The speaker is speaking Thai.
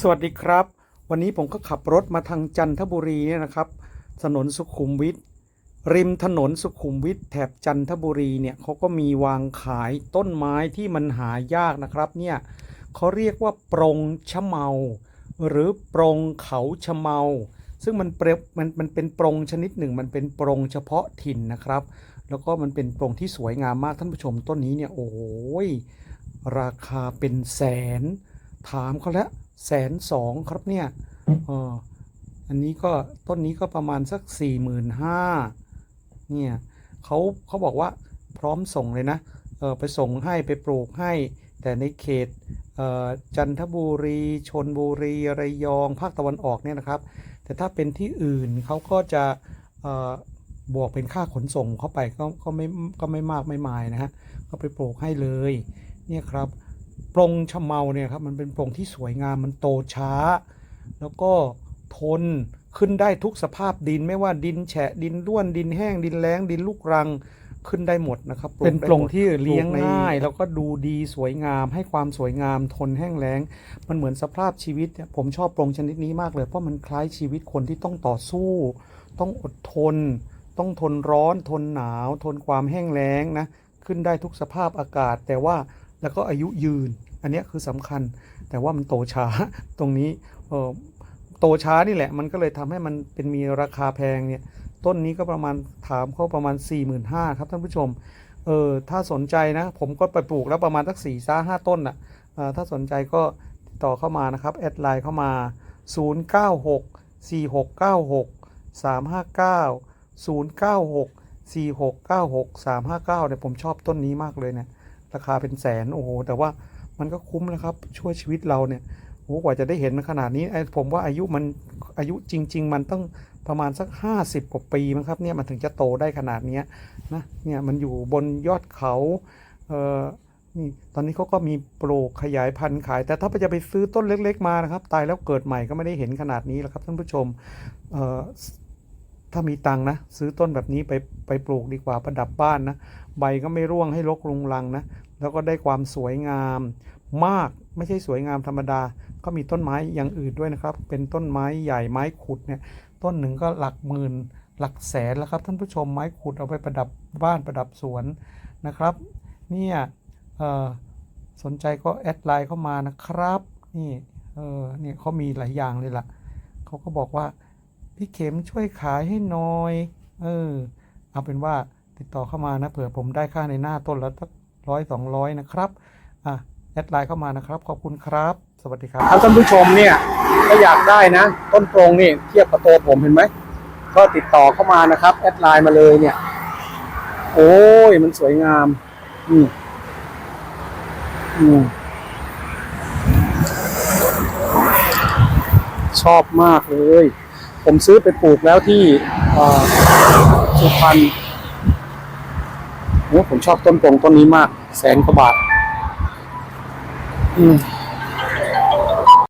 สวัสดีครับ วันนี้ผมก็ขับรถมาทางจันทบุรีเนี่ยนะครับ ถนนสุขุมวิทริมถนนสุขุมวิทแถบจันทบุรีเนี่ยเขาก็มีวางขายต้นไม้ที่มันหายากนะครับเนี่ยเขาเรียกว่าปรงชะเมา หรือปรงเขาชะเมา ซึ่งมันเปรียบมันมันเป็นปรงชนิดหนึ่ง มันเป็นปรงเฉพาะถิ่นนะครับ แล้วก็มันเป็นปรงที่สวยงามมากท่านผู้ชมต้นนี้เนี่ยโอ้ยราคาเป็นแสน ถามเขาแล้ว แสนสองครับเนี่ยเอออันนี้ก็ต้นนี้ก็ประมาณสักสี่หมื่นห้าเนี่ยเขาเขาบอกว่าพร้อมส่งเลยนะเออไปส่งให้ไปปลูกให้ แต่ในเขตเอ่อจันทบุรีชนบุรีระยองภาคตะวันออกเนี่ยนะครับ แต่ถ้าเป็นที่อื่นเขาก็จะเอ่อบวกเป็นค่าขนส่งเข้าไปก็ก็ไม่ก็ไม่มากไม่มายนะฮะก็ไปปลูกให้เลยเนี่ยครับ ปรงชะเมาเนี่ยครับมันเป็นปรงที่สวยงามมันโตช้า แล้วก็ทนขึ้นได้ทุกสภาพดินไม่ว่าดินแฉะดินร่วนดินแห้งดินแล้งดินลูกรังขึ้นได้หมดนะครับปลูกเป็นปรงได้หมดที่เลี้ยงปลูกง่าย แล้วก็ดูดีสวยงาม ให้ความสวยงามทนแห้งแล้ง มันเหมือนสภาพชีวิตเนี่ยผมชอบปรงชนิดนี้มากเลย เพราะมันคล้ายชีวิตคนที่ต้องต่อสู้ ต้องอดทน ต้องทนร้อน ทนหนาว ทนความแห้งแล้งนะขึ้นได้ทุกสภาพอากาศ แต่ว่า แล้วก็อายุยืน อันนี้คือสำคัญ แต่ว่ามันโตช้าตรงนี้โตช้านี่แหละ มันก็เลยทำให้มันเป็นมีราคาแพงเนี่ยต้นนี้ก็ประมาณถามเขาประมาณ 4 5 0 0 0ครับท่านผู้ชมเออถ้าสนใจนะผมก็ไปปลูกแล้วประมาณสักสี่ซ่าห้าต้นอะถ้าสนใจก็ติดต่อเข้ามานะครับแอดไลน์เข้ามา 096 4696 359 096 4696 359เนี่ยผมชอบต้นนี้มากเลยเนี่ย ราคาเป็นแสนโอ้โหแต่ว่ามันก็คุ้มนะครับ ช่วยชีวิตเราเนี่ยโอ้โหกว่าจะได้เห็นมันขนาดนี้ไอ้ผมว่าอายุมันอายุจริง ๆ มันต้องประมาณสัก 50กว่าปีมั้งครับเนี่ยมันถึงจะโตได้ขนาดเนี้ยนะเนี่ยมันอยู่บนยอดเขาเอ่อนี่ตอนนี้เขาก็มีปลูกขยายพันธุ์ขาย แต่ถ้าจะไปซื้อต้นเล็ก ๆ มานะครับ ตายแล้วเกิดใหม่ก็ไม่ได้เห็นขนาดนี้แล้วครับท่านผู้ชมเอ่อ ถ้ามีตังนะ ซื้อต้นแบบนี้ไปไปปลูกดีกว่าประดับบ้านนะ ใบก็ไม่ร่วงให้รกรุงรังนะ แล้วก็ได้ความสวยงามมากไม่ใช่สวยงามธรรมดา ก็มีต้นไม้อย่างอื่นด้วยนะครับ เป็นต้นไม้ใหญ่ไม้ขุดเนี่ยต้นหนึ่งก็หลักหมื่นหลักแสนแล้วครับท่านผู้ชมไม้ขุดเอาไปประดับบ้านประดับสวนนะครับเนี่ยสนใจก็แอดไลน์เข้ามานะครับนี่เออเนี่ยเขามีหลายอย่างเลยล่ะเขาก็บอกว่า พี่เข็มช่วยขายให้หน่อย เออ เอาเป็นว่าติดต่อเข้ามานะเผื่อผมได้ค่าในหน้าต้นละร้อยสองร้อยนะครับ อะแอดไลน์เข้ามานะครับ ขอบคุณครับ สวัสดีครับท่านผู้ชมเนี่ยก็อยากได้นะ ต้นโปรงนี่เทียบกับตัวผมเห็นไหม ก็ติดต่อเข้ามานะครับ แอดไลน์มาเลยเนี่ย โอ้ย มันสวยงาม อืมอืมชอบมากเลย ผมซื้อไปปลูกแล้วที่อ่อสุพรรณผมชอบต้นโป่งต้นนี้มาก แสนกว่าบาท อืม